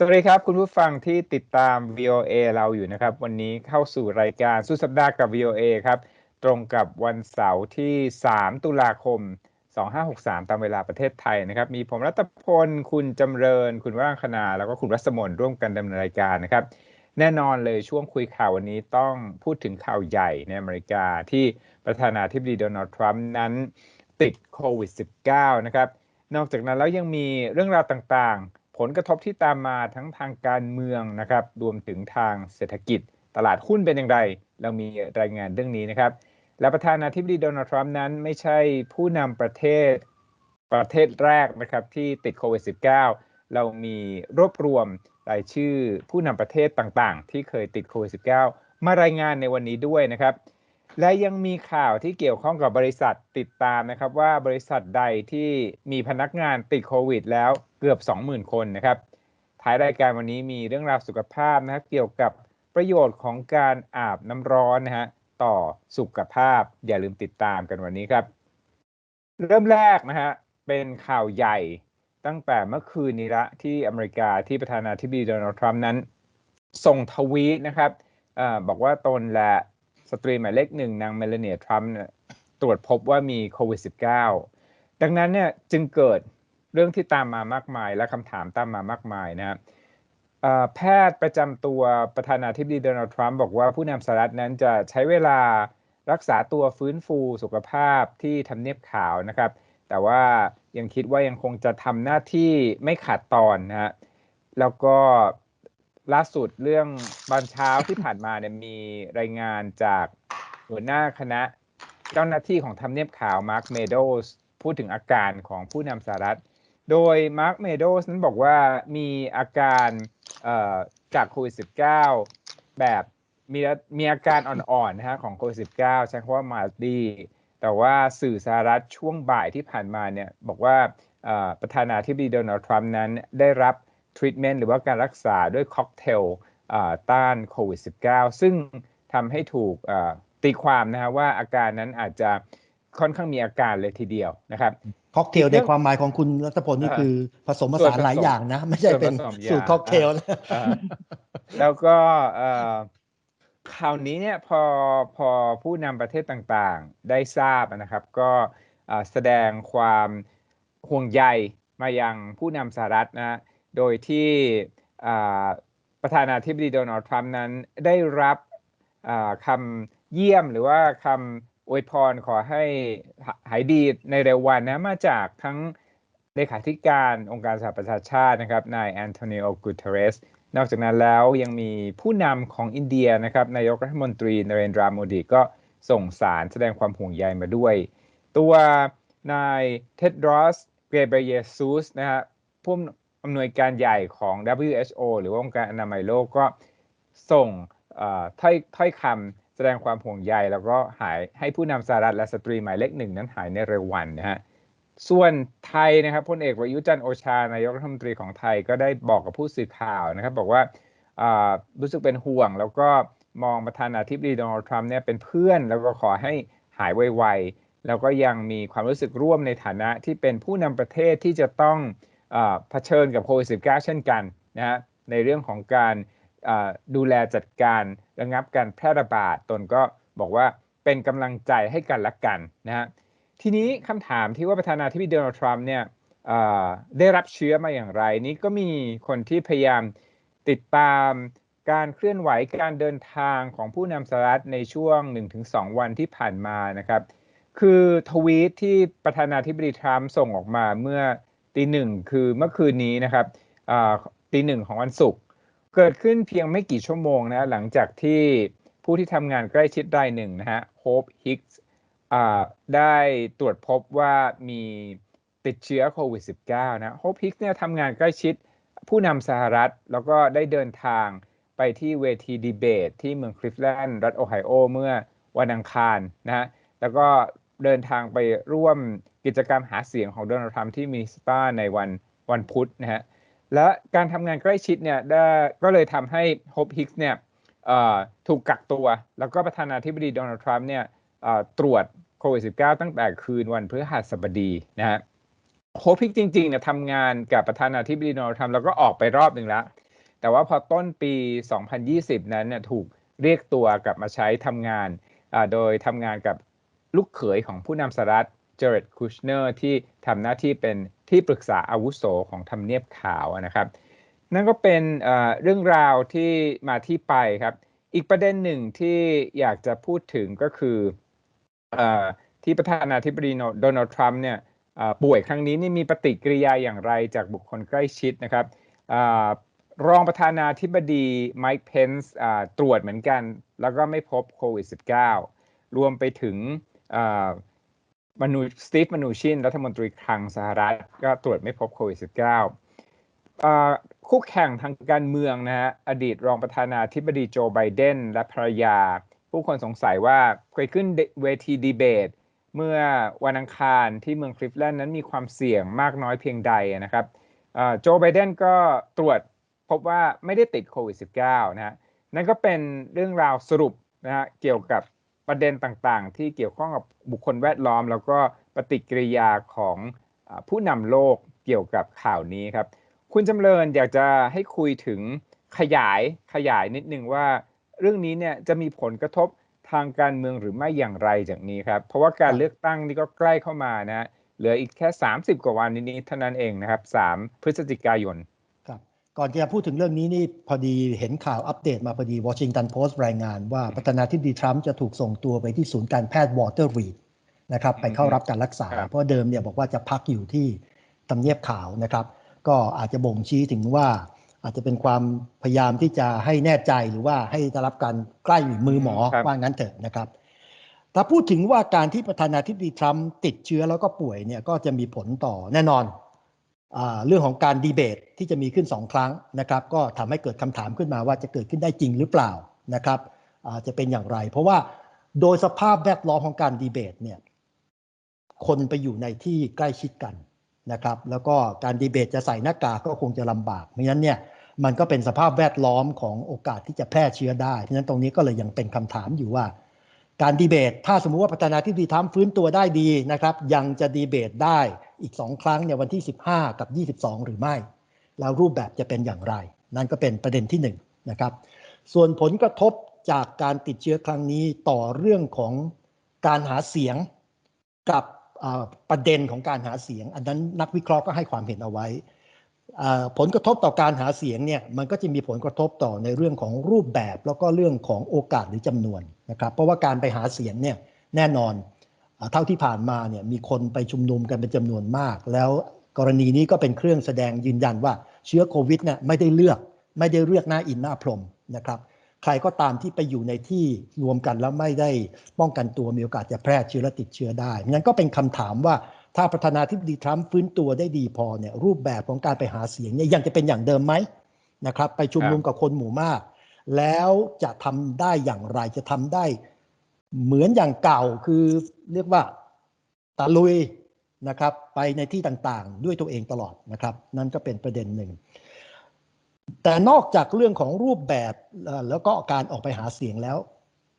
สวัสดีครับ คุณผู้ฟังที่ติดตาม VOA เราอยู่นะครับ วันนี้เข้าสู่รายการสุดสัปดาห์กับ VOA ครับ ตรงกับวันเสาร์ที่ 3 ตุลาคม 2563 ตามเวลาประเทศไทยนะครับ มีผมรัตพล คุณจำเริญ คุณว่างคณา แล้วก็คุณรัศมนร่วมกันดำเนินรายการนะครับ แน่นอนเลยช่วงคุยข่าววันนี้ต้องพูดถึงข่าวใหญ่ในอเมริกาที่ประธานาธิบดีโดนัลด์ทรัมป์นั้นติดโควิด -19 นะครับ นอกจากนั้นแล้วยังมีเรื่องราวต่างๆ ผลกระทบที่ตามมาทั้งทางการเมืองนะครับ รวมถึงทางเศรษฐกิจ ตลาดหุ้นเป็นอย่างไร เรามีรายงานเรื่องนี้นะครับ และประธานาธิบดีโดนัลด์ทรัมป์นั้นไม่ใช่ผู้นำประเทศประเทศแรกนะครับที่ติดโควิด -19 เรามีรวบรวมรายชื่อผู้นำประเทศต่างๆ ที่เคยติดโควิด -19 มารายงานในวันนี้ด้วยนะครับ และยังมีข่าวที่เกี่ยวข้องกับบริษัทติดตามนะครับว่าบริษัทใดที่มีพนักงานติดโควิด แล้วเกือบ 20,000 คนนะครับ ท้ายรายการวันนี้มีเรื่องราวสุขภาพนะครับเกี่ยวกับประโยชน์ของการอาบน้ำร้อนนะฮะต่อสุขภาพอย่าลืมติดตามกันวันนี้ครับ เริ่มแรกนะฮะเป็นข่าวใหญ่ตั้งแต่เมื่อคืนนี้ละที่อเมริกาที่ประธานาธิบดีโดนัลด์ทรัมป์นั้น ส่งทวีตนะครับอบอกว่าตนและ สตรีหมายเลขหนึ่งนางเมลาเนียทรัมป์ตรวจพบว่ามีโควิด -19 ดังนั้นเนี่ยจึงเกิดเรื่องที่ตามมามากมายและคำถามตามมามากมายนะครับแพทย์ประจำตัวประธานาธิบดีโดนัลด์ทรัมป์บอกว่าผู้นำสหรัฐนั้นจะใช้เวลารักษาตัวฟื้นฟูสุขภาพที่ทำเนียบขาวนะครับ แต่ว่ายังคิดว่ายังคงจะทำหน้าที่ไม่ขาดตอนนะฮะแล้วก็ ล่าสุดเรื่องตอนเช้าที่ผ่านมาเนี่ยมีรายงานจากหัวหน้าคณะเจ้าหน้าที่ของทำเนียบขาวมาร์คเมโดสพูดถึงอาการของผู้นำสหรัฐ โดยมาร์คเมโดสนั้นบอกว่ามีอาการจากโควิด -19 แบบมีมีอาการอ่อนๆนะฮะของโควิด -19 ใช้คำว่ามาดีแต่ว่าสื่อสหรัฐช่วงบ่ายที่ผ่านมาเนี่ยบอกว่าประธานาธิบดีโดนัลด์ทรัมป์นั้นได้รับ ทรีทเมนต์หรือว่าการรักษาด้วยค็อกเทลต้านโควิด -19 ซึ่งทำให้ถูกตีความนะฮะว่าอาการนั้นอาจจะค่อนข้างมีอาการเลยทีเดียวนะครับค็อกเทลในความหมายของคุณรัตพลนี่คือผสมผสานหลายอย่างนะ ไม่ใช่เป็นสูตรค็อกเทลแล้วก็คราวนี้เนี่ยพอพอผู้นำประเทศต่างๆ ได้ทราบนะครับ ก็แสดงความห่วงใยมายังผู้นำสหรัฐนะ โดยที่ประธานาธิบดีโดนัลด์ทรัมป์นั้นได้รับคำเยี่ยมหรือว่าคำอวยพรขอให้หายดีในเร็ววันนะมาจากทั้งเลขาธิการองค์การสหประชาชาตินะครับนายแอนโทนิโอกูเทเรสนอกจากนั้นแล้วยังมีผู้นำของอินเดียนะครับนายกรัฐมนตรีนเรนดราโมดีก็ส่งสารแสดงความห่วงใยมาด้วย ตัวนายเท็ดรอสเกเบรเยซูสนะฮะผู้ อำนวยการใหญ่ของ WHO หรือว่าองค์การอนามัยโลกก็ส่งถ้อยถ้อยคำแสดงความห่วงใย แล้วก็หายให้ผู้นำสหรัฐและสตรีหมายเลขหนึ่งนั้นหายในเร็ววันนะฮะส่วนไทยนะครับพลเอกประยุจันโอชานายกรัฐมนตรีของไทยก็ได้บอกกับผู้สื่อข่าวนะครับ บอกว่ารู้สึกเป็นห่วง แล้วก็มองประธานาธิบดีโดนัลด์ทรัมป์เนี่ยเป็นเพื่อน แล้วก็ขอให้หายไวๆแล้วก็ยังมีความรู้สึกร่วมในฐานะที่เป็นผู้นำประเทศที่จะต้อง เผชิญกับโควิด -19 เช่นกันนะฮะในเรื่องของการดูแลจัดการระงับการแพร่ระบาดตนก็บอกว่าเป็นกำลังใจให้กันและกันนะฮะทีนี้คำถามที่ว่าประธานาธิบดีโดนัลด์ทรัมป์เนี่ยได้รับเชื้อมาอย่างไรนี้ก็มีคนที่พยายามติดตามการเคลื่อนไหวการเดินทางของผู้นำสหรัฐในช่วง 1-2 วันที่ผ่านมานะครับ คือทวีตที่ประธานาธิบดีทรัมป์ส่งออกมาเมื่อ ตีหนึ่งคือเมื่อคืนนี้นะครับตีหนึ่งของวันศุกร์เกิดขึ้นเพียงไม่กี่ชั่วโมงนะหลังจากที่ผู้ที่ทำงานใกล้ชิดรายหนึ่งนะฮะโฮปฮิกส์ได้ตรวจพบว่ามีติดเชื้อโควิด -19 นะโฮปฮิกส์เนี่ยทำงานใกล้ชิดผู้นำสหรัฐ แล้วก็ได้เดินทางไปที่เวทีดีเบต ที่เมืองคลิฟแลนด์รัฐโอไฮโอเมื่อวันอังคารนะฮะแล้วก็เดินทางไปร่วม กิจกรรมหาเสียงของโดนัลด์ทรัมป์ที่มิสตาในวันวันพุธนะฮะและการทำงานใกล้ชิดเนี่ยได้ก็เลยทำให้โฮปฮิกส์เนี่ยถูกกักตัว แล้วก็ประธานาธิบดีโดนัลด์ทรัมป์เนี่ยตรวจโควิด -19 ตั้งแต่คืนวันพฤหัสบดีนะฮะโฮพิกจริงๆเนี่ยทำงานกับประธานาธิบดีโดนัลด์ทรัมป์แล้วก็ออกไปรอบหนึ่งแล้ว แต่ว่าพอต้นปี 2020 นั้นเนี่ยถูกเรียกตัวกลับมาใช้ทำงานโดยทำงานกับลูกเขยของผู้นำสหรัฐ เจเรดคูชเนอร์ที่ทำหน้าที่เป็นที่ปรึกษาอาวุโสของทำเนียบขาวนะครับ นั่นก็เป็นเรื่องราวที่มาที่ไปครับ อีกประเด็นหนึ่งที่อยากจะพูดถึงก็คืออที่ประธานาธิบดีโดนัลด์ทรัมป์เนี่ยป่วยครั้งนี้นี่มีปฏิกิริยาอย่างไรจากบุคคลใกล้ชิดนะครับรองประธานาธิบดีไมค์เพนส์ตรวจเหมือนกัน แล้วก็ไม่พบโควิด -19 รวมไปถึง มนูสตีฟมนูชินรัฐมนตรีคลังสหรัฐก็ตรวจไม่พบโควิด -19 คู่แข่งทางการเมืองนะฮะอดีตรองประธานาธิบดีโจไบเดนและภรรยา ผู้คนสงสัยว่าเคยขึ้นเวทีดีเบต เมื่อวันอังคารที่เมืองคลิฟแลนด์นั้นมีความเสี่ยงมากน้อยเพียงใดนะครับโจไบเดนก็ตรวจพบว่าไม่ได้ติดโควิด -19 นะฮะนั่นก็เป็นเรื่องราวสรุปนะฮะเกี่ยวกับ ประเด็นต่างๆ ที่เกี่ยวข้องกับบุคคลแวดล้อม แล้วก็ปฏิกิริยาของผู้นำโลกเกี่ยวกับข่าวนี้ครับ คุณจำเริญอยากจะให้คุยถึงขยายขยายนิดนึงว่า เรื่องนี้เนี่ยจะมีผลกระทบทางการเมืองหรือไม่อย่างไรจากนี้ครับ เพราะว่าการเลือกตั้งนี่ก็ใกล้เข้ามานะเหลืออีกแค่ 30 กว่าวันนี้เท่านั้นเองนะครับ 3 พฤศจิกายน ก่อนจะพูดถึงเรื่องนี้นี่พอดีเห็นข่าวอัปเดตมาพอดีวอชิงตันโพสต์รายงานว่าประธานาธิบดีทรัมป์จะถูกส่งตัวไปที่ศูนย์การแพทย์วอเตอร์รีดนะครับไปเข้ารับการรักษา เพราะเดิมเนี่ยบอกว่าจะพักอยู่ที่ตำเนียบขาวนะครับ ก็อาจจะบ่งชี้ถึงว่า อาจจะเป็นความพยายามที่จะให้แน่ใจหรือว่าให้ได้รับการใกล้มือหมอว่างั้นเถอะนะครับถ้าพูดถึงว่าการที่ประธานาธิบดีทรัมป์ติดเชื้อแล้วก็ป่วยเนี่ยก็จะมีผลต่อแน่นอน เรื่องของการดีเบตที่จะมีขึ้น 2 ครั้งนะครับ ก็ทำให้เกิดคำถามขึ้นมาว่าจะเกิดขึ้นได้จริงหรือเปล่านะครับจะเป็นอย่างไร เพราะว่าโดยสภาพแวดล้อมของการดีเบตเนี่ยคนไปอยู่ในที่ใกล้ชิดกันนะครับ แล้วก็การดีเบตจะใส่หน้ากากก็คงจะลำบากเพราะฉะนั้นเนี่ยมันก็เป็นสภาพแวดล้อมของโอกาสที่จะแพร่เชื้อได้เพราะฉะนั้นตรงนี้ก็เลยยังเป็นคำถามอยู่ว่า การดีเบต ถ้าสมมุติว่าประธานาธิบดีทรัมฟื้นตัวได้ดีนะครับ ยังจะดีเบตได้อีกสองครั้งเนี่ยวันที่ 15 กับ 22 หรือไม่ แล้วรูปแบบจะเป็นอย่างไร นั่นก็เป็นประเด็นที่1นนะครับ ส่วนผลกระทบจากการติดเชื้อครั้งนี้ต่อเรื่องของการหาเสียงกับประเด็นของการหาเสียง อันนั้นนักวิเคราะห์ก็ให้ความเห็นเอาไว้ ผลกระทบต่อการหาเสียงเนี่ยมันก็จะมีผลกระทบต่อในเรื่องของรูปแบบ แล้วก็เรื่องของโอกาสหรือจำนวนนะครับ เพราะว่าการไปหาเสียงเนี่ยแน่นอนเท่าที่ผ่านมาเนี่ยมีคนไปชุมนุมกันเป็นจำนวนมาก แล้วกรณีนี้ก็เป็นเครื่องแสดงยืนยันว่าเชื้อโควิดเนี่ยไม่ได้เลือกไม่ได้เลือกหน้าอินหน้าพรมนะครับใครก็ตามที่ไปอยู่ในที่รวมกันแล้วไม่ได้ป้องกันตัวมีโอกาสจะแพร่เชื้อและติดเชื้อได้งั้นก็เป็นคำถามว่า ถ้าประธานาธิบดีทรัมป์ฟื้นตัวได้ดีพอเนี่ยรูปแบบของการไปหาเสียงเนี่ยยังจะเป็นอย่างเดิมไหมนะครับไปชุมนุมกับคนหมู่มาก แล้วจะทำได้อย่างไรจะทำได้ เหมือนอย่างเก่าคือเรียกว่าตะลุยนะครับ ไปในที่ต่างๆ ด้วยตัวเองตลอดนะครับ นั่นก็เป็นประเด็นหนึ่ง แต่นอกจากเรื่องของรูปแบบแล้วก็การออกไปหาเสียงแล้ว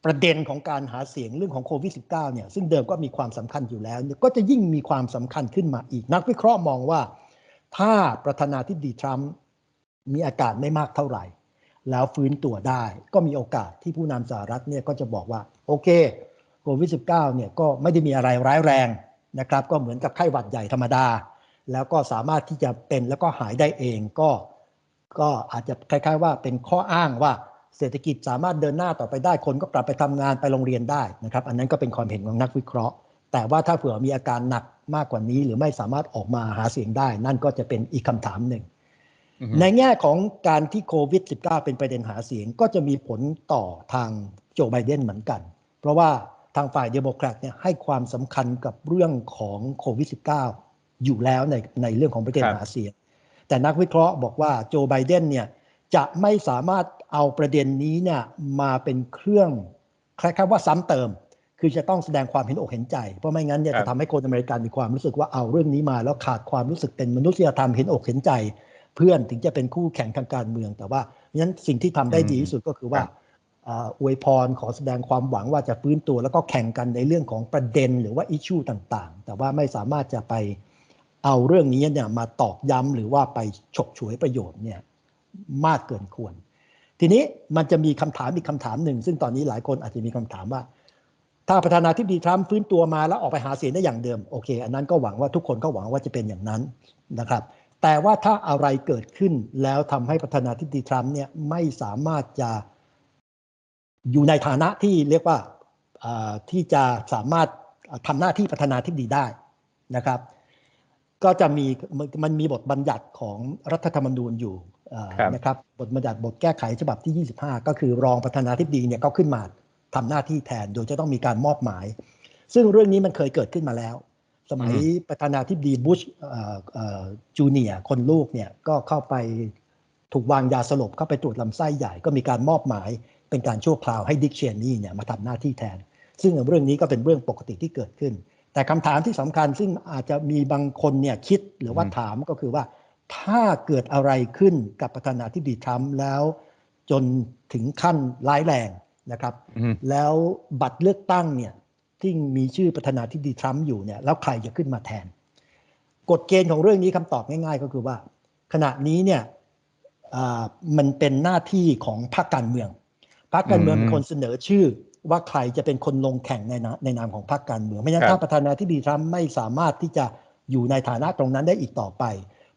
ประเด็นของการหาเสียงเรื่องของโควิด -19 เนี่ยซึ่งเดิมก็มีความสำคัญอยู่แล้ว ก็จะยิ่งมีความสำคัญขึ้นมาอีก นักวิเคราะห์มองว่า ถ้าประธานาธิบดีทรัมป์มีอาการไม่มากเท่าไหร่ แล้วฟื้นตัวได้ ก็มีโอกาสที่ผู้นำสหรัฐเนี่ยก็จะบอกว่า โอเคโควิด -19 เนี่ยก็ไม่ได้มีอะไรร้ายแรงนะครับ ก็เหมือนกับไข้หวัดใหญ่ธรรมดา แล้วก็สามารถที่จะเป็นแล้วก็หายได้เองก็ ก็อาจจะคล้าย ๆ ว่าเป็นข้ออ้างว่า เศรษฐกิจสามารถเดินหน้าต่อไปได้คนก็กลับไปทำงานไปโรงเรียนได้นะครับ อันนั้นก็เป็นความเห็นของนักวิเคราะห์ แต่ว่าถ้าเผื่อมีอาการหนักมากกว่านี้ หรือไม่สามารถออกมาหาเสียงได้ นั่นก็จะเป็นอีกคำถามหนึ่ง ในแง่ของการที่โควิด -19 เป็นประเด็นหาเสียงก็จะมีผลต่อทางโจไบเดนเหมือนกัน เพราะว่าทางฝ่ายเดโมแครตเนี่ยให้ความสำคัญกับเรื่องของโควิด -19 อยู่แล้วในในเรื่องของประเด็นหาเสียง แต่นักวิเคราะห์บอกว่าโจไบเดนเนี่ย จะไม่สามารถเอาประเด็นนี้เนี่ยมาเป็นเครื่องคล้ายๆว่าซ้ำเติม คือจะต้องแสดงความเห็นอกเห็นใจ เพราะไม่งั้นเนี่ยจะทำให้คนอเมริกันมีความรู้สึกว่าเอาเรื่องนี้มา แล้วขาดความรู้สึกเป็นมนุษยธรรมเห็นอกเห็นใจ เพื่อนถึงจะเป็นคู่แข่งทางการเมือง แต่ว่างั้นสิ่งที่ทำได้ดีที่สุดก็คือว่าอวยพรขอแสดงความหวังว่าจะฟื้นตัว แล้วก็แข่งกันในเรื่องของประเด็นหรือว่าอิชูต่างๆ แต่ว่าไม่สามารถจะไปเอาเรื่องนี้เนี่ยมาตอกย้ำหรือว่าไปฉกฉวยประโยชน์เนี่ย มากเกินควร ทีนี้มันจะมีคำถามอีกคำถามหนึ่ง ซึ่งตอนนี้หลายคนอาจจะมีคำถามว่า ถ้าประธานาธิบดีทรัมป์ฟื้นตัวมาแล้วออกไปหาเสียงได้อย่างเดิมโอเค อันนั้นก็หวังว่าทุกคนก็หวังว่าจะเป็นอย่างนั้นนะครับ แต่ว่าถ้าอะไรเกิดขึ้นแล้วทำให้ประธานาธิบดีทรัมป์เนี่ยไม่สามารถจะอยู่ในฐานะที่เรียกว่าที่จะสามารถทำหน้าที่ประธานาธิบดีได้นะครับ ก็จะมีมันมีบทบัญญัติของรัฐธรรมนูญอยู่ นะครับบทบัญญัติบทแก้ไขฉบับที่ 25 ก็คือรองประธานาธิบดีเนี่ยก็ขึ้นมาทำหน้าที่แทนโดยจะต้องมีการมอบหมาย ซึ่งเรื่องนี้มันเคยเกิดขึ้นมาแล้ว สมัยประธานาธิบดีบุชจูเนียคนลูกเนี่ยก็เข้าไปถูกวางยาสลบเข้าไปตรวจลำไส้ใหญ่ก็มีการมอบหมายเป็นการชั่วคราวให้ดิกเชนนี่เนี่ยมาทำหน้าที่แทน ซึ่งเรื่องนี้ก็เป็นเรื่องปกติที่เกิดขึ้น แต่คำถามที่สำคัญซึ่งอาจจะมีบางคนเนี่ยคิดหรือว่าถามก็คือว่า ถ้าเกิดอะไรขึ้นกับประธานาธิบดีทรัมป์แล้วจนถึงขั้นร้ายแรงนะครับ แล้วบัตรเลือกตั้งเนี่ยที่มีชื่อประธานาธิบดีทรัมป์อยู่เนี่ยแล้วใครจะขึ้นมาแทน กฎเกณฑ์ของเรื่องนี้คำตอบง่าย ๆ ก็คือว่า ขณะนี้เนี่ยมันเป็นหน้าที่ของพรรคการเมือง พรรคการเมืองเป็นคนเสนอชื่อว่าใครจะเป็นคนลงแข่งในในนามของพรรคการเมือง ไม่งั้นถ้าประธานาธิบดีทรัมป์ไม่สามารถที่จะอยู่ในฐานะตรงนั้นได้อีกต่อไป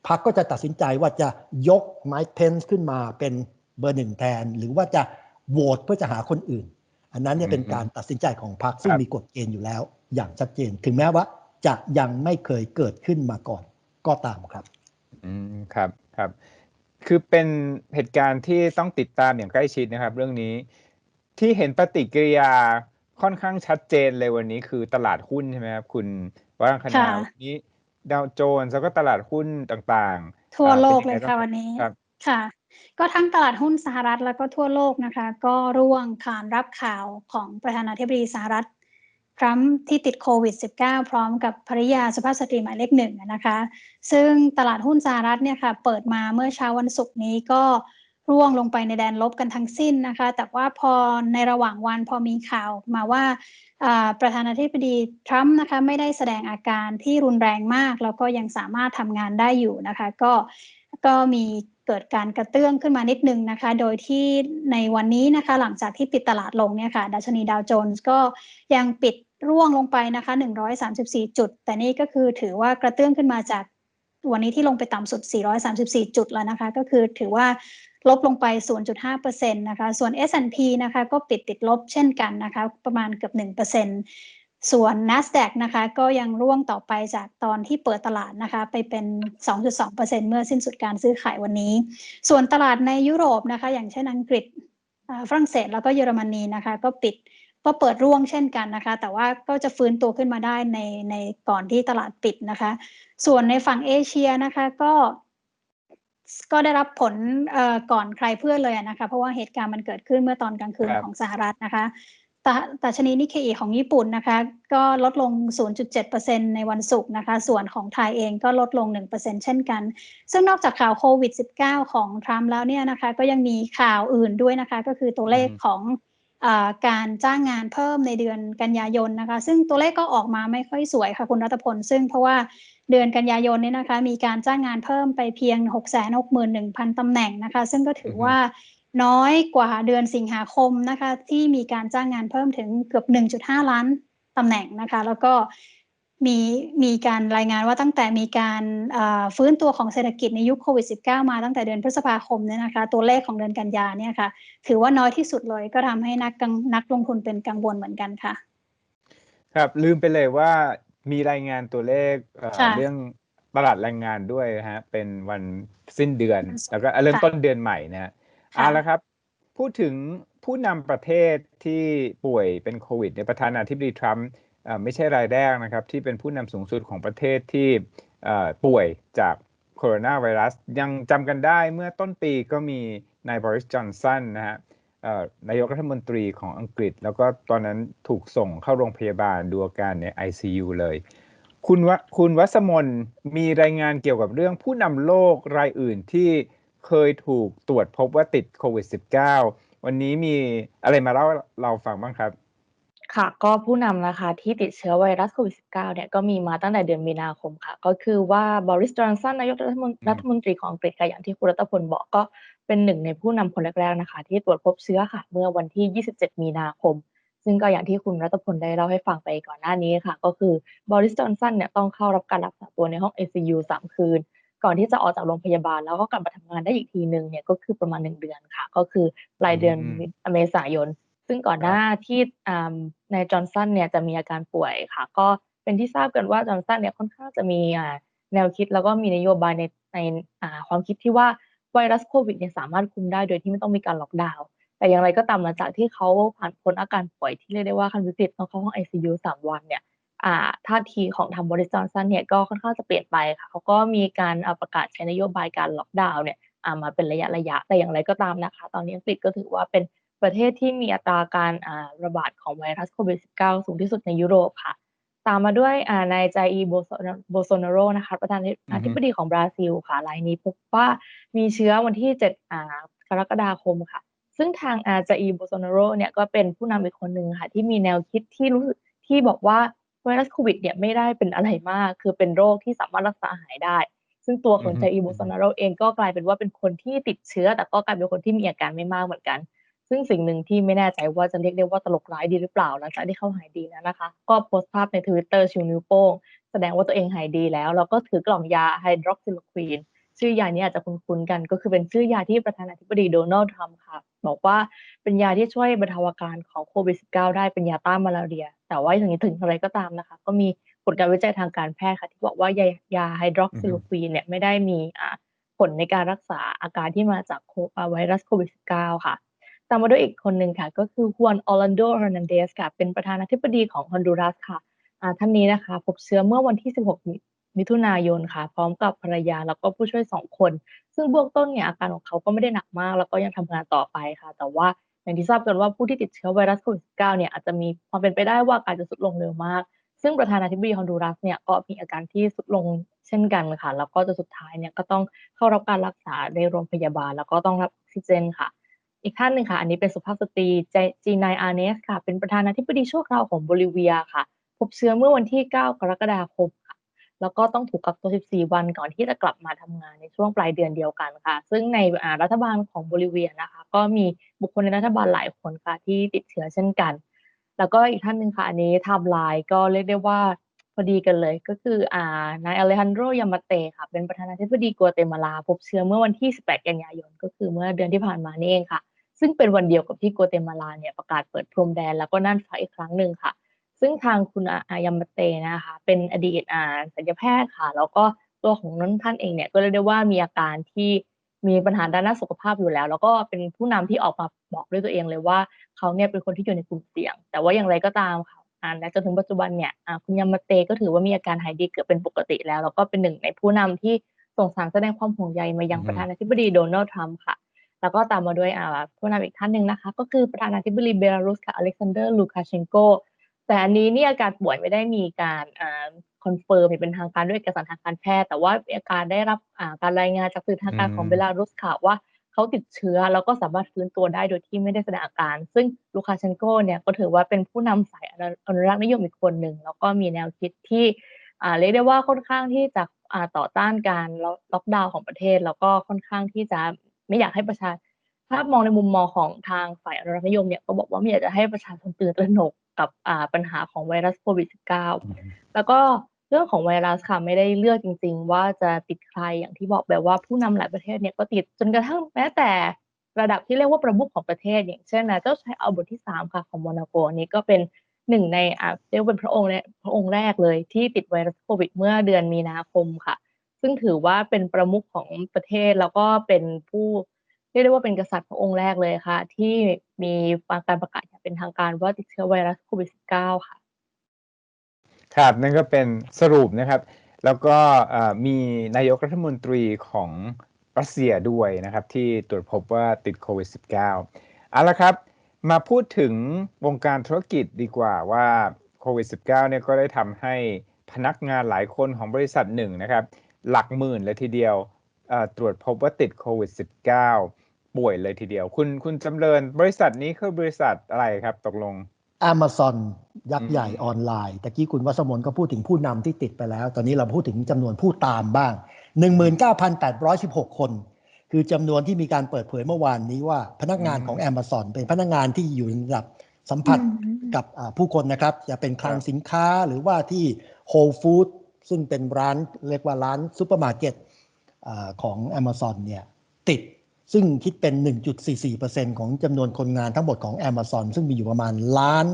พรรคก็จะตัดสินใจว่าจะยกไมค์เพนส์ขึ้นมาเป็นเบอร์หนึ่งแทน หรือว่าจะโหวตเพื่อจะหาคนอื่น อันนั้นเนี่ยเป็นการตัดสินใจของพรรคซึ่งมีกฎเกณฑ์อยู่แล้ว อย่างชัดเจน ถึงแม้ว่าจะยังไม่เคยเกิดขึ้นมาก่อนก็ตามครับ อืมครับครับ คือเป็นเหตุการณ์ที่ต้องติดตามอย่างใกล้ชิดนะครับ เรื่องนี้ที่เห็นปฏิกิริยาค่อนข้างชัดเจนเลยวันนี้คือตลาดหุ้นใช่ไหมครับคุณว่างคณาวันนี้ ดาวโจนส์แล้วก็ตลาดหุ้นต่างๆ ทั่วโลกเลยค่ะวันนี้ค่ะ ก็ทั้งตลาดหุ้นสหรัฐแล้วก็ทั่วโลกนะคะ ก็ร่วงขานรับข่าวของประธานาธิบดีสหรัฐทรัมป์ที่ติดโควิด -19 พร้อมกับภริยาสุภาพสตรีหมายเลขหนึ่งนะคะ ซึ่งตลาดหุ้นสหรัฐเนี่ยค่ะ เปิดมาเมื่อเช้าวันศุกร์นี้ก็ร่วงลงไปในแดนลบกันทั้งสิ้นนะคะ แต่ว่าพอในระหว่างวันพอมีข่าวมาว่า ประธานาธิบดีทรัมป์นะคะไม่ได้แสดงอาการที่รุนแรงมาก แล้วก็ยังสามารถทำงานได้อยู่นะคะ ก็ก็มีเกิดการกระเตื้องขึ้นมานิดนึงนะคะ โดยที่ในวันนี้นะคะหลังจากที่ปิดตลาดลงเนี่ยค่ะดัชนีดาวโจนส์ก็ยังปิดร่วงลงไปนะคะ 134 จุด แต่นี่ก็คือถือว่ากระเตื้องขึ้นมาจากวันนี้ที่ลงไปต่ำสุด 434 จุดแล้วนะคะ ก็คือถือว่า ลบลงไป 0.5%นะคะส่วน S&P นะคะก็ปิดติดลบเช่นกันนะคะประมาณเกือบ 1%ส่วน NASDAQ นะคะก็ยังร่วงต่อไปจากตอนที่เปิดตลาดนะคะไปเป็น 2.2%เมื่อสิ้นสุดการซื้อขายวันนี้ ส่วนตลาดในยุโรปนะคะอย่างเช่นอังกฤษฝรั่งเศสแล้วก็เยอรมนีนะคะก็ปิดก็เปิดร่วงเช่นกันนะคะ แต่ว่าก็จะฟื้นตัวขึ้นมาได้ในในก่อนที่ตลาดปิดนะคะ ส่วนในฝั่งเอเชียนะคะก็ ก็ได้รับผลก่อนใครเพื่อนเลยนะคะเพราะว่าเหตุการณ์มันเกิดขึ้นเมื่อตอนกลางคืนของสหรัฐนะคะแต่ชนีนิเคอีของญี่ปุ่นนะคะก็ลดลง 0.7%ในวันศุกร์นะคะ ส่วนของไทยเองก็ลดลง 1%เช่นกัน ซึ่งนอกจากข่าวโควิด -19 ของทรัมป์แล้วเนี่ยนะคะก็ยังมีข่าวอื่นด้วยนะคะ ก็คือตัวเลขของอการจ้างงานเพิ่มในเดือนกันยายนนะคะ ซึ่งตัวเลขก็ออกมาไม่ค่อยสวยค่ะคุณรัตพล ซึ่งเพราะว่า เดือนกันยายนนี้นะคะ มีการจ้างงานเพิ่มไปเพียง 661,000 ตำแหน่งนะคะ ซึ่งก็ถือว่าน้อยกว่าเดือนสิงหาคมนะคะ ที่มีการจ้างงานเพิ่มถึงเกือบ 1.5 ล้านตำแหน่งนะคะ แล้วก็มีมีการรายงานว่าตั้งแต่มีการฟื้นตัวของเศรษฐกิจในยุคโควิด -19 มาตั้งแต่เดือนพฤษภาคมเนี่ยนะคะ ตัวเลขของเดือนกันยาเนี่ยค่ะ ถือว่าน้อยที่สุดเลยก็ทำให้นักนักลงทุนเป็นกังวลเหมือนกันค่ะ ครับลืมไปเลยว่า มีรายงานตัวเลขเรื่องตลาดแรงงานด้วยฮะ เป็นวันสิ้นเดือน แล้วก็เริ่มต้นเดือนใหม่นะฮะเอาละครับ พูดถึงผู้นำประเทศที่ป่วยเป็นโควิดในประธานาธิบดีทรัมป์ไม่ใช่รายแรกนะครับ ที่เป็นผู้นำสูงสุดของประเทศที่ป่วยจากโคโรนาไวรัส ยังจำกันได้เมื่อต้นปีก็มีนายบริสจอนสันนะฮะ นายกรัฐมนตรีของอังกฤษ แล้วก็ตอนนั้นถูกส่งเข้าโรงพยาบาลดูอาการใน ICU เลย คุณวคุณวัสมนมีรายงานเกี่ยวกับเรื่องผู้นำโลกรายอื่นที่เคยถูกตรวจพบว่าติดโควิด -19 วันนี้มีอะไรมาเล่าเราฟังบ้างครับ ค่ะ ก็ผู้นำนะคะที่ติดเชื้อไวรัสโควิด -19 เนี่ยก็มีมาตั้งแต่เดือนมีนาคมค่ะ ก็คือว่าบริสจอนสันนายกรัฐมนอืมรัฐมนตรีของอังกฤษค่ะอย่างที่คุณรัตพลบอกก็เป็นหนึ่งในผู้นำคนแรกๆนะคะ ที่ตรวจพบเชื้อค่ะ เมื่อวันที่ 27 มีนาคม ซึ่งก็อย่างที่คุณรัตพลได้เล่าให้ฟังไปก่อนหน้านี้ค่ะ ก็คือบริสจอนสันเนี่ยต้องเข้ารับการรักษาตัวในห้อง ICU สามคืน ก่อนที่จะออกจากโรงพยาบาล แล้วก็กลับมาทำงานได้อีกทีหนึ่งเนี่ยก็คือประมาณหนึ่งเดือนค่ะ ก็คือปลายเดือนอืม เมษายน ซึ่งก่อนหน้าที่อ่านายจอห์นสันเนี่ยจะมีอาการป่วยค่ะ ก็เป็นที่ทราบกันว่าจอห์นสันเนี่ยค่อนข้างจะมีอ่าแนวคิดแล้วก็มีนโยบายในในอ่าความคิดที่ว่าไวรัสโควิดเนี่ยสามารถคุมได้โดยที่ไม่ต้องมีการล็อกดาวน์แต่อย่างไรก็ตามหลังจากที่เขาผ่านพ้นอาการป่วยที่เรียกได้ว่าขั้นวิกฤตต้องเข้าห้อง ICU สามวันเนี่ยอ่าท่าทีของทางบริษัทจอห์นสันเนี่ยก็ค่อนข้างจะเปลี่ยนไปค่ะเขาก็มีการอ่าประกาศใช้นโยบายการล็อกดาวน์เนี่ยอ่ามาเป็นระยะระยะแต่อย่างไรก็ตามนะคะ ตอนนี้อังกฤษก็ถือว่าเป็น ประเทศที่มีอัตราการอ่าระบาดของไวรัสโควิด -19 สูงที่สุดในยุโรปค่ะ ตามมาด้วยอ่านายจาอีโบโบโซนาโรนะคะประธานาธิบดีของบราซิลค่ะรายนี้พบว่ามีเชื้อวันที่7อ่ากรกฎาคมค่ะ ซึ่งทางอาจาอีโบโซนาโรเนี่ยก็เป็นผู้นำอีกคนหนึ่งค่ะ ที่มีแนวคิดที่รู้สึกที่บอกว่าไวรัสโควิดเนี่ยไม่ได้เป็นอะไรมาก คือเป็นโรคที่สามารถรักษาหายได้ ซึ่งตัวของอือฮึจาอีโบโซนาโรเองก็กลายเป็นว่าเป็นคนที่ติดเชื้อ แต่ก็กลายเป็นคนที่มีอาการไม่มากเหมือนกัน ซึ่งสิ่งหนึ่งที่ไม่แน่ใจว่าจะเรียกได้ว่าตลกร้ายดีหรือเปล่าหลังจากที่เขาหายดีแล้วนะคะ ก็โพสต์ภาพในทวิตเตอร์ชูนิ้วโป้งแสดงว่าตัวเองหายดีแล้ว แล้วก็ถือกล่องยาไฮดรอกซิลควีนชื่อยานี้อาจจะคุ้นๆกัน ก็คือเป็นชื่อยาที่ประธานาธิบดีโดนัลด์ทรัมป์ค่ะ บอกว่าเป็นยาที่ช่วยบรรเทาอาการของโควิด -19 ได้เป็นยาต้านมาลาเรีย แต่ว่าอย่างนี้ถึงอะไรก็ตามนะคะ ก็มีผลการวิจัยทางการแพทย์ค่ะ ที่บอกว่ายายาไฮดรอกซิลควีนเนี่ยไม่ได้มีผลในการรักษาอาการที่มาจากไวรัสโควิด -19 ค่ะ ตามมาด้วยอีกคนหนึ่งค่ะ ก็คือฮวนออลันโดเฮอร์นันเดสค่ะ เป็นประธานาธิบดีของฮอนดูรัสค่ะท่านนี้นะคะ พบเชื้อเมื่อวันที่ 16 มิถุนายนค่ะ พร้อมกับภรรยาแล้วก็ผู้ช่วยสองคน ซึ่งเบื้องต้นเนี่ยอาการของเขาก็ไม่ได้หนักมาก แล้วก็ยังทำงานต่อไปค่ะ แต่ว่าอย่างที่ทราบกันว่าผู้ที่ติดเชื้อไวรัสโควิด -19 เนี่ยอาจจะมีความเป็นไปได้ว่าอาการจะสุดลงเร็วมาก ซึ่งประธานาธิบดีฮอนดูรัสเนี่ยก็มีอาการที่สุดลงเช่นกันค่ะ แล้วก็จะสุดท้ายเนี่ยก็ต้องเข้ารับการรักษาในโรงพยาบาล แล้วก็ต้องรับออกซิเจนค่ะ อีกท่านหนึ่งค่ะ อันนี้เป็นสุภาพสตรีเจจีนายอาเนสค่ะ เป็นประธานาธิบดีชั่วคราวของโบลิเวียค่ะ พบเชื้อเมื่อวันที่ 9 กรกฎาคมค่ะ แล้วก็ต้องถูกกักตัว 14 วันก่อนที่จะกลับมาทำงานในช่วงปลายเดือนเดียวกันค่ะ ซึ่งในรัฐบาลของโบลิเวียนะคะ ก็มีบุคคลในรัฐบาลหลายคนค่ะที่ติดเชื้อเช่นกัน แล้วก็อีกท่านหนึ่งค่ะ อันนี้ไทม์ไลน์ก็เรียกได้ว่าพอดีกันเลยก็คืออ่านายอเลฮันโดยามาเตค่ะ เป็นประธานาธิบดีกัวเตมาลา พบเชื้อเมื่อวันที่ 18 กันยายน ก็คือเมื่อเดือนที่ผ่านมานี่เองค่ะ ซึ่งเป็นวันเดียวกับที่โกเตมาลาเนี่ยประกาศเปิดพรมแดนแล้วก็น่านฟ้าอีกครั้งหนึ่งค่ะ ซึ่งทางคุณอาอายามาเตนะคะ เป็นอดีตอ่าศัลยแพทย์ค่ะ แล้วก็ตัวของนั้นท่านเองเนี่ยก็เรียกได้ว่ามีอาการที่มีปัญหาด้านด้าสุขภาพอยู่แล้ว แล้วก็เป็นผู้นำที่ออกมาบอกด้วยตัวเองเลยว่าเขาเนี่ยเป็นคนที่อยู่ในกลุ่มเสี่ยง แต่ว่าอย่างไรก็ตามค่ะและจนถึงปัจจุบันเนี่ยคุณยามาเตก็ถือว่ามีอาการหายดีเกือบเป็นปกติแล้ว แล้วก็เป็นหนึ่งในผู้นำที่ส่งสารแสดงความห่วงใยมายังประธานาธิบดีโดนัลด์ทรัมป์ค่ะ แล้วก็ตามมาด้วยอ่าผู้นำอีกท่านหนึ่งนะคะ ก็คือประธานาธิบดีเบลารุสค่ะอเล็กซานเดอร์ลูคาเชนโกแต่อันนี้เนี่ยอาการป่วยไม่ได้มีการอ่าคอนเฟิร์มอย่างเป็นทางการด้วยเอกสารทางการแพทย์แต่ว่ามีอาการได้รับอ่าการรายงานจากสื่อทางการของอืมเบลารุสค่ะว่าเขาติดเชื้อแล้วก็สามารถฟื้นตัวได้โดยที่ไม่ได้แสดงอาการ ซึ่งลูคาเชนโกเนี่ยก็ถือว่าเป็นผู้นำสายอนุรักษ์นิยมอีกคนหนึ่ง แล้วก็มีแนวคิดที่อ่าเรียกได้ว่าค่อนข้างที่จะอ่าต่อต้านการล็อกดาวน์ของประเทศ แล้วก็ค่อนข้างที่จะ ไม่อยากให้ประชาถ้ามองในมุมมองของทางฝ่ายอนุรักษ์นิยมเนี่ยก็บอกว่าไม่อยากจะให้ประชาชนตื่นตระหนกกับอ่าปัญหาของไวรัสโควิด -19 แล้วก็เรื่องของไวรัสค่ะไม่ได้เลือกจริง ๆ ว่าจะติดใครอย่างที่บอกแบบว่าผู้นำหลายประเทศเนี่ยก็ติดจนกระทั่งแม้แต่ระดับที่เรียกว่าประมุขของประเทศ อย่างเช่นนะเจ้าชายอัลเบิร์ตที่ 3 ค่ะของโมนาโกอนี้ก็เป็นหนึ่งในอ่าเรียกเป็นพระองค์เนี่ยพระองค์แรกเลยที่ติดไวรัสโควิด เมื่อเดือนมีนาคมค่ะ ซึ่งถือว่าเป็นประมุขของประเทศแล้วก็เป็นผู้เรียกได้ว่าเป็นกษัตริย์พระองค์แรกเลยค่ะ ที่มีการประกาศอย่างเป็นทางการว่าติดเชื้อไวรัสโควิด -19 ค่ะ ครับนั่นก็เป็นสรุปนะครับ แล้วก็มีนายกรัฐมนตรีของรัสเซียด้วยนะครับ ที่ตรวจพบว่าติดโควิด -19 เอาละครับ มาพูดถึงวงการธุรกิจดีกว่าว่าโควิด -19 เนี่ยก็ได้ทำให้พนักงานหลายคนของบริษัทหนึ่งนะครับ หลักหมื่นเลยทีเดียวเอ่อตรวจพบว่าติดโควิด -19 ป่วยเลยทีเดียว คุณคุณจำเริญบริษัทนี้คือบริษัทอะไรครับตกลง Amazon ยักษ์ใหญ่ออนไลน์ตะกี้คุณวัสมนก็พูดถึงผู้นำที่ติดไปแล้ว ตอนนี้เราพูดถึงจำนวนผู้ตามบ้าง 19,816 คน คือจำนวนที่มีการเปิดเผยเมื่อวานนี้ว่าพนักงานของ Amazon เป็นพนักงานที่อยู่ในระดับสัมผัสอืมกับอ่าผู้คนนะครับ จะเป็นคลังสินค้าหรือว่าที่ Whole Food ซึ่งเป็นร้านเรียกว่าร้านซูเปอร์มาร์เก็ตของ Amazon เนี่ยติดซึ่งคิดเป็น 1.44%ของจำนวนคนงานทั้งหมดของ Amazon ซึ่งมีอยู่ประมาณล้าน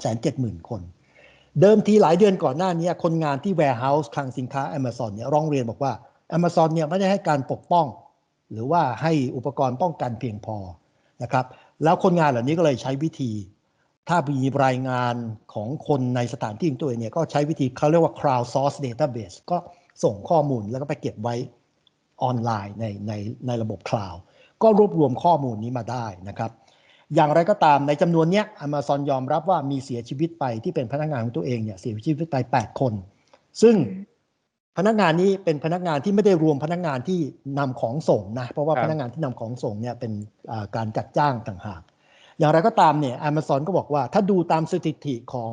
370,000 คน เดิมทีหลายเดือนก่อนหน้านี้คนงานที่ warehouse คลังสินค้า Amazon เนี่ยร้องเรียนบอกว่า Amazon เนี่ยไม่ได้ให้การปกป้อง หรือว่าให้อุปกรณ์ป้องกันเพียงพอนะครับแล้วคนงานเหล่านี้ก็เลยใช้วิธี ถ้ามีรายงานของคนในสถานที่ของตัวเองเนี่ยก็ใช้วิธีเขาเรียกว่า crowd source database ก็ส่งข้อมูลแล้วก็ไปเก็บไว้ออนไลน์ในในในระบบคลาวด์ก็รวบรวมข้อมูลนี้มาได้นะครับ อย่างไรก็ตามในจำนวนเนี้ย Amazon ยอมรับว่ามีเสียชีวิตไปที่เป็นพนักงานของตัวเองเนี่ยเสียชีวิตไป 8 คน ซึ่งพนักงานนี้เป็นพนักงานที่ไม่ได้รวมพนักงานที่นำของส่งนะ เพราะว่าพนักงานที่นำของส่งเนี่ยเป็นการจัดจ้างต่างหาก อย่างไรก็ตามเนี่ย Amazon ก็บอกว่าถ้าดูตามสถิติของ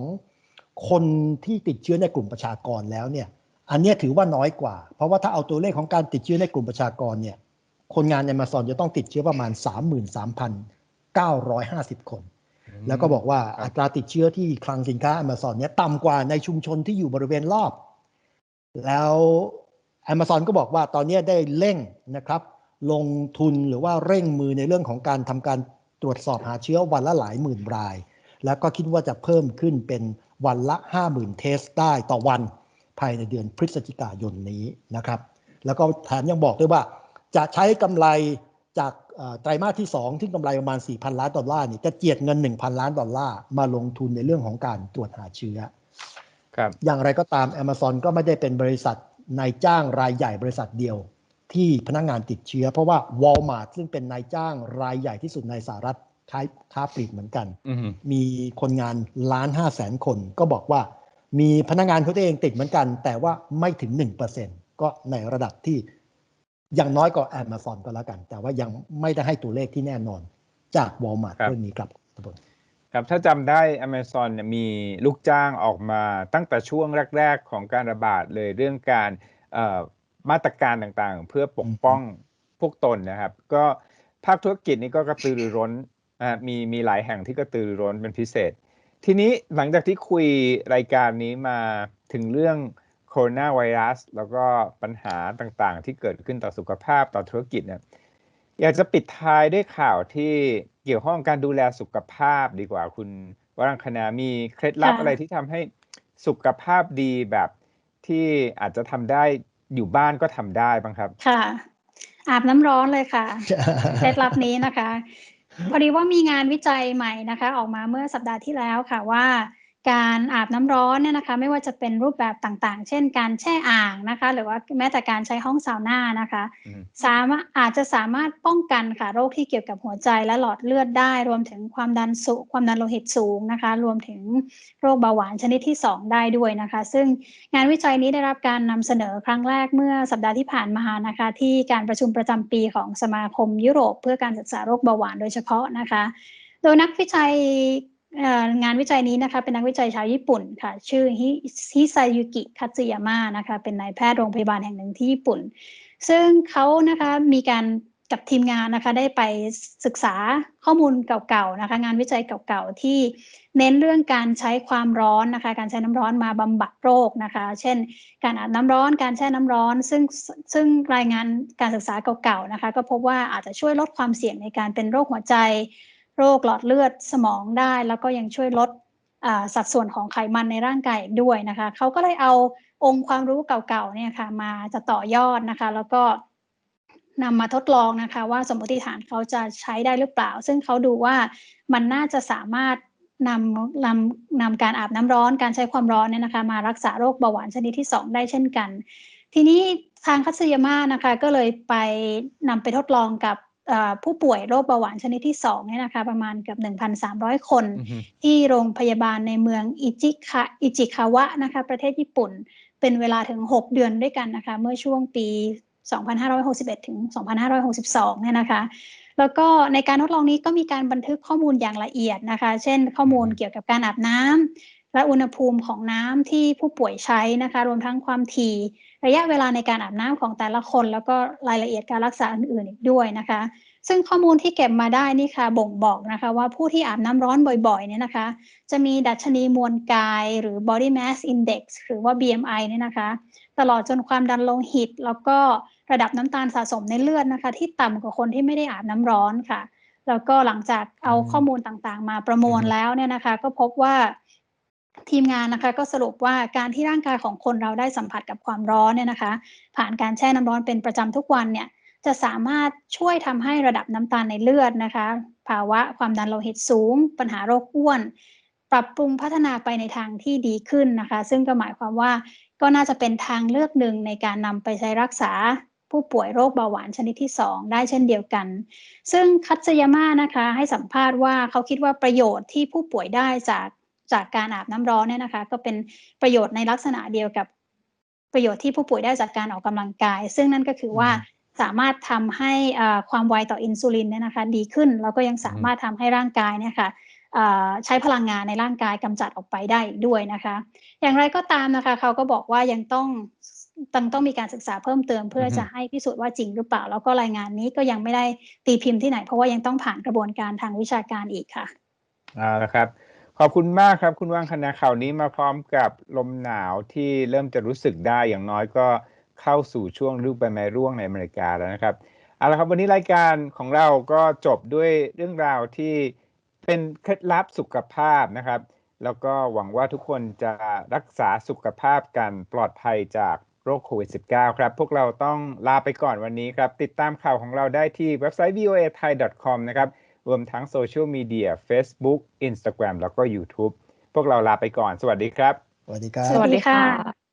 คนที่ติดเชื้อในกลุ่มประชากรแล้วเนี่ย อันเนี้ยถือว่าน้อยกว่า เพราะว่าถ้าเอาตัวเลขของการติดเชื้อในกลุ่มประชากรเนี่ย คนงาน Amazon จะต้องติดเชื้อประมาณ 33,950 คน แล้วก็บอกว่าครับอัตราติดเชื้อที่คลังสินค้า Amazon เนี่ยต่ำกว่าในชุมชนที่อยู่บริเวณรอบ แล้ว Amazon ก็บอกว่าตอนนี้ได้เร่งนะครับลงทุนหรือว่าเร่งมือในเรื่องของการทำการ ตรวจสอบหาเชื้อวันละหลายหมื่นราย แล้วก็คิดว่าจะเพิ่มขึ้นเป็นวันละ 50,000 เทสได้ต่อวันภายในเดือนพฤศจิกายนนี้นะครับ แล้วก็แถมยังบอกด้วยว่า จะใช้กำไรจากเอ่อไตรมาสที่ 2 ที่กำไรประมาณ 4,000 ล้านดอลลาร์นี่จะเจียดเงิน 1,000 ล้านดอลลาร์มาลงทุนในเรื่องของการตรวจหาเชื้อครับอย่างไรก็ตาม Amazon ก็ไม่ได้เป็นบริษัทนายจ้างรายใหญ่บริษัทเดียว ที่พนักงานติดเชื้อ เพราะว่า Walmart ซึ่งเป็นนายจ้างรายใหญ่ที่สุดในสหรัฐค้าค้าปลีกเหมือนกันอืมมีคนงานล้านห้าแสนคนก็บอกว่า มีพนักงานเขาตัวเองติดเหมือนกัน แต่ว่าไม่ถึง1%ก็ในระดับที่ยังน้อยกว่า Amazon ก็แล้วกัน แต่ว่ายังไม่ได้ให้ตัวเลขที่แน่นอน จาก Walmart ครับเรื่องนี้ครับครับถ้าจำได้ Amazon เนี่ยมีลูกจ้างออกมาตั้งแต่ช่วงแรก ๆ ของการระบาดเลยเรื่องการเอ่อ มาตรการต่างๆ เพื่อปกป้องพวกตนนะครับ ก็ภาคธุรกิจนี้ก็กระตือรือร้นนะฮะมีมีหลายแห่งที่กระตือรือร้นเป็นพิเศษ ทีนี้หลังจากที่คุยรายการนี้มาถึงเรื่องโคโรนาไวรัส แล้วก็ปัญหาต่างๆ ที่เกิดขึ้นต่อสุขภาพต่อธุรกิจเนี่ยอยากจะปิดท้ายด้วยข่าวที่เกี่ยวข้องกับการดูแลสุขภาพดีกว่าคุณวรังคณามีเคล็ดลับค่ะอะไรที่ทำให้สุขภาพดีแบบที่อาจจะทำได้ อยู่บ้านก็ทำได้บ้างครับ ค่ะ อาบน้ำร้อนเลยค่ะเคล็ดลับนี้นะคะ พอดีว่ามีงานวิจัยใหม่นะคะ ออกมาเมื่อสัปดาห์ที่แล้วค่ะว่า การอาบน้ำร้อนเนี่ยนะคะ ไม่ว่าจะเป็นรูปแบบต่างๆ เช่น การแช่อ่างนะคะ หรือว่าแม้แต่การใช้ห้องซาวน่านะคะอืมสามารถอาจจะสามารถป้องกันค่ะโรคที่เกี่ยวกับหัวใจและหลอดเลือดได้ รวมถึงความดันสูงความดันโลหิตสูงนะคะ รวมถึงโรคเบาหวานชนิดที่ 2 ได้ด้วยนะคะ ซึ่งงานวิจัยนี้ได้รับการนำเสนอครั้งแรกเมื่อสัปดาห์ที่ผ่านมานะคะ ที่การประชุมประจำปีของสมาคมยุโรป เพื่อการศึกษาโรคเบาหวานโดยเฉพาะนะคะ โดยนักวิจัยเอ่อ งานวิจัยนี้นะคะเป็นนักวิจัยชาวญี่ปุ่นค่ะ ชื่อฮิซายุกิคัตสึยาม่านะคะ เป็นนายแพทย์โรงพยาบาลแห่งหนึ่งที่ญี่ปุ่น ซึ่งเขานะคะมีการกับทีมงานนะคะได้ไปศึกษาข้อมูลเก่าๆนะคะงานวิจัยเก่าๆที่เน้นเรื่องการใช้ความร้อนนะคะ การใช้น้ำร้อนมาบำบัดโรคนะคะ เช่น การอาบน้ำร้อนการแช่น้ำร้อน ซึ่งซึ่งรายงานการศึกษาเก่าๆนะคะ ก็พบว่าอาจจะช่วยลดความเสี่ยงในการเป็นโรคหัวใจ โรคหลอดเลือดสมองได้ แล้วก็ยังช่วยลดสัดส่วนของไขมันในร่างกายอีกด้วยนะคะเขาก็เลยเอาองค์ความรู้เก่าๆเนี่ยค่ะมาจะต่อยอดนะคะ แล้วก็นำมาทดลองนะคะ ว่าสมมติฐานเขาจะใช้ได้หรือเปล่า ซึ่งเขาดูว่ามันน่าจะสามารถนำนำนำการอาบน้ำร้อนการใช้ความร้อนเนี่ยนะคะ มารักษาโรคเบาหวานชนิดที่ 2 ได้เช่นกัน ทีนี้ทางคัตสึยาม่านะคะ ก็เลยไปนำไปทดลองกับ ผู้ป่วยโรคเบาหวานชนิดที่ 2 เนี่ยนะคะ ประมาณเกือบ 1,300 คนอือฮึที่โรงพยาบาลในเมืองอิจิคาอิจิคาวะนะคะ ประเทศญี่ปุ่น เป็นเวลาถึง 6 เดือนด้วยกันนะคะ เมื่อช่วงปี 2561 ถึง 2562 เนี่ยนะคะ แล้วก็ในการทดลองนี้ก็มีการบันทึกข้อมูลอย่างละเอียดนะคะ เช่นข้อมูลเกี่ยวกับการอาบน้ำ และอุณหภูมิของน้ำที่ผู้ป่วยใช้นะคะ รวมทั้งความถี่ระยะเวลาในการอาบน้ำของแต่ละคน แล้วก็รายละเอียดการรักษาอื่นๆอีกด้วยนะคะ ซึ่งข้อมูลที่เก็บมาได้นี่ค่ะบ่งบอกนะคะว่าผู้ที่อาบน้ำร้อนบ่อยๆเนี่ยนะคะ จะมีดัชนีมวลกาย หรือ body mass index หรือว่า BMI เนี่ยนะคะ ตลอดจนความดันโลหิต แล้วก็ระดับน้ำตาลสะสมในเลือดนะคะ ที่ต่ำกว่าคนที่ไม่ได้อาบน้ำร้อนค่ะ แล้วก็หลังจากเอาข้อมูลต่างๆ มาประมวลแล้วเนี่ยนะคะ ก็พบว่า ทีมงานนะคะก็สรุปว่าการที่ร่างกายของคนเราได้สัมผัสกับความร้อนเนี่ยนะคะ ผ่านการแช่น้ำร้อนเป็นประจำทุกวันเนี่ยจะสามารถช่วยทำให้ระดับน้ำตาลในเลือดนะคะ ภาวะความดันโลหิตสูง ปัญหาโรคอ้วน ปรับปรุงพัฒนาไปในทางที่ดีขึ้นนะคะ ซึ่งก็หมายความว่าก็น่าจะเป็นทางเลือกหนึ่งในการนำไปใช้รักษาผู้ป่วยโรคเบาหวานชนิดที่ 2 ได้เช่นเดียวกัน ซึ่งคัตสยาม่านะคะให้สัมภาษณ์ว่าเขาคิดว่าประโยชน์ที่ผู้ป่วยได้จาก จากการอาบน้ำร้อนเนี่ยนะคะ ก็เป็นประโยชน์ในลักษณะเดียวกับประโยชน์ที่ผู้ป่วยได้จากการออกกำลังกาย ซึ่งนั่นก็คือว่าสามารถทำให้อ่าความไวต่ออินซูลินเนี่ยนะคะ ดีขึ้นแล้วก็ยังสามารถทำให้ร่างกายเนี่ยค่ะอ่าใช้พลังงานในร่างกายกำจัดออกไปได้อีกด้วยนะคะ อย่างไรก็ตามนะคะ เขาก็บอกว่ายังต้องต้องต้องมีการศึกษาเพิ่มเติมเพื่ออฮึจะให้พิสูจน์ว่าจริงหรือเปล่า แล้วก็รายงานนี้ก็ยังไม่ได้ตีพิมพ์ที่ไหน เพราะว่ายังต้องผ่านกระบวนการทางวิชาการอีกค่ะเอาละครับ ขอบคุณมากครับ คุณว่างคณะข่าวนี้มาพร้อมกับลมหนาวที่เริ่มจะรู้สึกได้อย่างน้อยก็เข้าสู่ช่วงฤดูใบไม้ร่วงในอเมริกาแล้วนะครับเอาละครับวันนี้รายการของเราก็จบด้วยเรื่องราวที่เป็นเคล็ดลับสุขภาพนะครับ แล้วก็หวังว่าทุกคนจะรักษาสุขภาพกันปลอดภัยจากโรคโควิด -19 ครับ พวกเราต้องลาไปก่อนวันนี้ครับ ติดตามข่าวของเราได้ที่เว็บไซต์ voa thai com นะครับ รวมทั้งโซเชียลมีเดีย Facebook Instagram แล้วก็ YouTube พวกเราลาไปก่อน สวัสดีครับ สวัสดีครับ สวัสดีค่ะ